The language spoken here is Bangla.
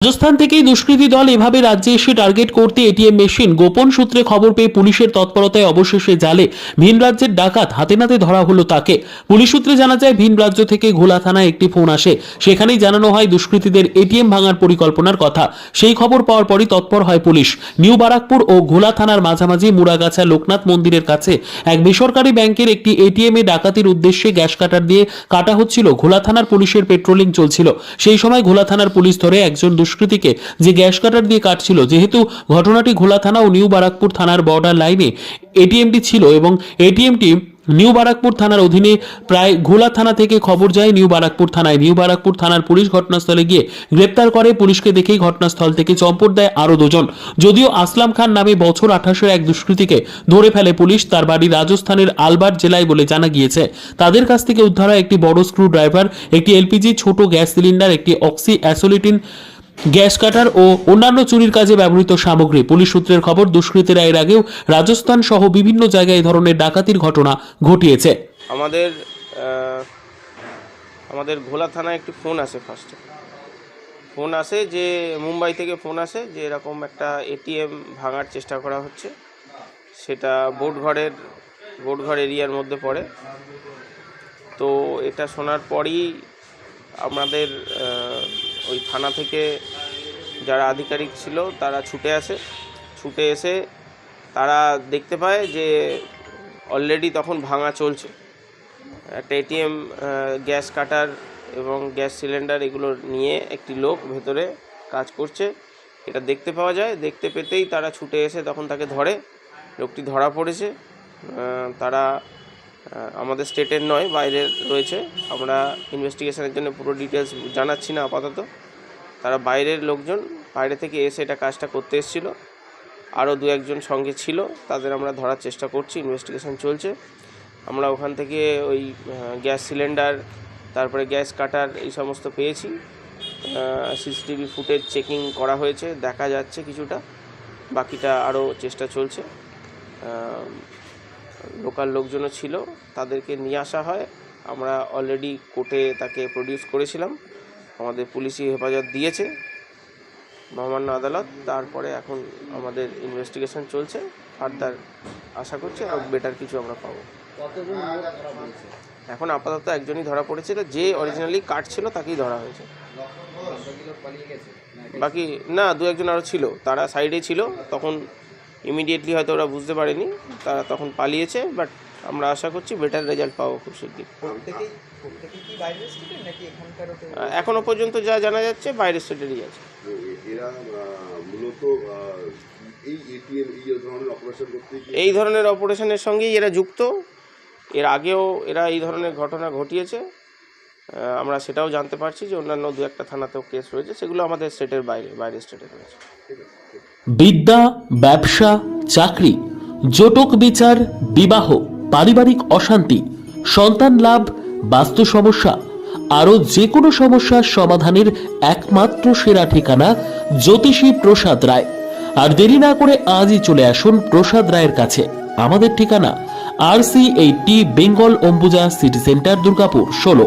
রাজস্থান থেকেই দুষ্কৃতী দল এভাবে রাজ্যে এসে টার্গেট করতে এটিএম মেশিন। গোপন সূত্রে খবর পেয়ে পুলিশের তৎপরতায় অবশেষে জালে ভিন রাজ্যের ডাকাত হাতে নাতে ধরা হলো তাকে। পুলিশ সূত্রে জানা যায়, ভিন রাজ্য থেকে ঘোলা থানায় একটি ফোন আসে। সেখানেই জানানো হয়, দুষ্কৃতীদের এটিএম ভাঙার পরিকল্পনার কথা। সেই খবর পাওয়ার পরই তৎপর হয় পুলিশ। নিউ বারাকপুর ও ঘোলা থানার মাঝামাঝি মুড়াগাছা লোকনাথ মন্দিরের কাছে এক বেসরকারি ব্যাংকের একটি এটিএম এ ডাকাতির উদ্দেশ্যে গ্যাস কাটার দিয়ে কাটা হচ্ছিল। ঘোলা থানার পুলিশের পেট্রোলিং চলছিল। সেই সময় ঘোলা থানার পুলিশ ধরে একজন দুষ্কৃতীকে যে গ্যাস কাটার দিয়ে কাটছিল, যেহেতু ঘটনাটি ঘোলা থানা ও নিউ বারাকপুর থানার বর্ডার লাইনে এটিএমটি ছিল এবং এটিএমটি নিউ বারাকপুর থানার অধীনে প্রায় ঘোলা থানা থেকে খবর যায় নিউ বারাকপুর থানায়। নিউ বারাকপুর থানার পুলিশ ঘটনাস্থলে গিয়ে গ্রেপ্তার করে। পুলিশকে দেখেই ঘটনাস্থল থেকে চম্পট দেয় আরও দুজন। যদিও আসলাম খান নামে বছর আঠাশের এক দুষ্কৃতীকে ধরে ফেলে পুলিশ, তার বাড়ি রাজস্থানের আলবার জেলায় বলে জানা গিয়েছে। তাদের কাছ থেকে উদ্ধার হয় একটি বড় স্ক্রু ড্রাইভার একটি এলপিজি, ছোট গ্যাস সিলিন্ডার, একটি অক্সি অ্যাসোলিটিন গ্যাস কাটার ও অন্যান্য চুরির কাজে ব্যবহৃত সামগ্রী। পুলিশ সূত্রের খবর, দুষ্কৃতীরা এর আগেও রাজস্থান সহ বিভিন্ন জায়গায় ধরনের ডাকাতির ঘটনা ঘটিয়েছে। আমাদের আমাদের ভোলা থানায় একটি ফোন আসে ফার্স্টে ফোন আসে যে, মুম্বাই থেকে ফোন আসে যে, এরকম একটা এটিএম ভাঙার চেষ্টা করা হচ্ছে। সেটা বোটঘরের বোটঘর এরিয়ার মধ্যে পড়ে। তো এটা শোনার পরই আমাদের ওই থানা থেকে যারা আধিকারিক ছিল, তারা ছুটে আসে। ছুটে এসে তারা দেখতে পায় যে অলরেডি তখন ভাঙা চলছে। একটা এটিএম গ্যাস কাটার এবং গ্যাস সিলিন্ডার এগুলো নিয়ে একটি লোক ভেতরে কাজ করছে। এটা দেখতে পাওয়া যায়। দেখতে পেতেই তারা ছুটে এসে তখন তাকে ধরে। লোকটি ধরা পড়েছে। তারা আমাদের স্টেটের নয় বাইরে রয়েছে। আমরা ইনভেস্টিগেশনের জন্য পুরো ডিটেলস জানাচ্ছি না আপাতত। তারা বাইরের লোকজন, বাইরে থেকে এসে এটা কাজটা করতে এসেছিল। আরও দু একজন সঙ্গে ছিল, তাদের আমরা ধরার চেষ্টা করছি ইনভেস্টিগেশন চলছে। আমরা ওখান থেকে ওই গ্যাস সিলিন্ডার, তারপরে গ্যাস কাটার এই সমস্ত পেয়েছি। সিসিটিভি ফুটেজ চেকিং করা হয়েছে, দেখা যাচ্ছে কিছুটা। বাকিটা আরও চেষ্টা চলছে। লোকাল লোকজনও ছিল, তাদেরকে নিয়ে আসা হয়। আমরা অলরেডি কোর্টে তাকে প্রডিউস করেছিলাম। আমাদের পুলিশি হেফাজত দিয়েছে, মহামান্য আদালত। তারপরে এখন আমাদের ইনভেস্টিগেশন চলছে। ফার্দার আশা করছি আর বেটার কিছু আমরা পাবো। এখন আপাতত একজনই ধরা পড়েছিল। যে অরিজিনালি কাট ছিল, তাকেই ধরা হয়েছে। বাকি না, দু একজন আরও ছিল। তারা সাইডে ছিল, তখন ইমিডিয়েটলি হয়তো ওরা বুঝতে পারেনি তারা তখন পালিয়েছে বাট আমরা আশা করছি বেটার রেজাল্ট পাবো খুব শিগগির। এখনও পর্যন্ত যা জানা যাচ্ছে বাইরের স্টেটেরই আছে। এই ধরনের অপারেশন করতে গিয়ে এই ধরনের অপারেশনের সঙ্গেই এরা যুক্ত। এর আগেও এরা এই ধরনের ঘটনা ঘটিয়েছে। আমরা সেটাও জানতে পারছি যে অন্যান্য দু একটা থানাতেও কেস রয়েছে, সেগুলো আমাদের স্টেটের বাইরে বাইরের স্টেটে রয়েছে। বিদ্যা, ব্যবসা, চাকরি, জটক বিচার, বিবাহ, পারিবারিক অশান্তি, সন্তান লাভ, বাস্তু সমস্যা, আরও যে কোনো সমস্যার সমাধানের একমাত্র সেরা ঠিকানা জ্যোতিষী প্রসাদ রায়। আর দেরি না করে আজই চলে আসুন প্রসাদ রায়ের কাছে। আমাদের ঠিকানা আর C eighty Bengal Ambuja city centre Durgapur ষোলো।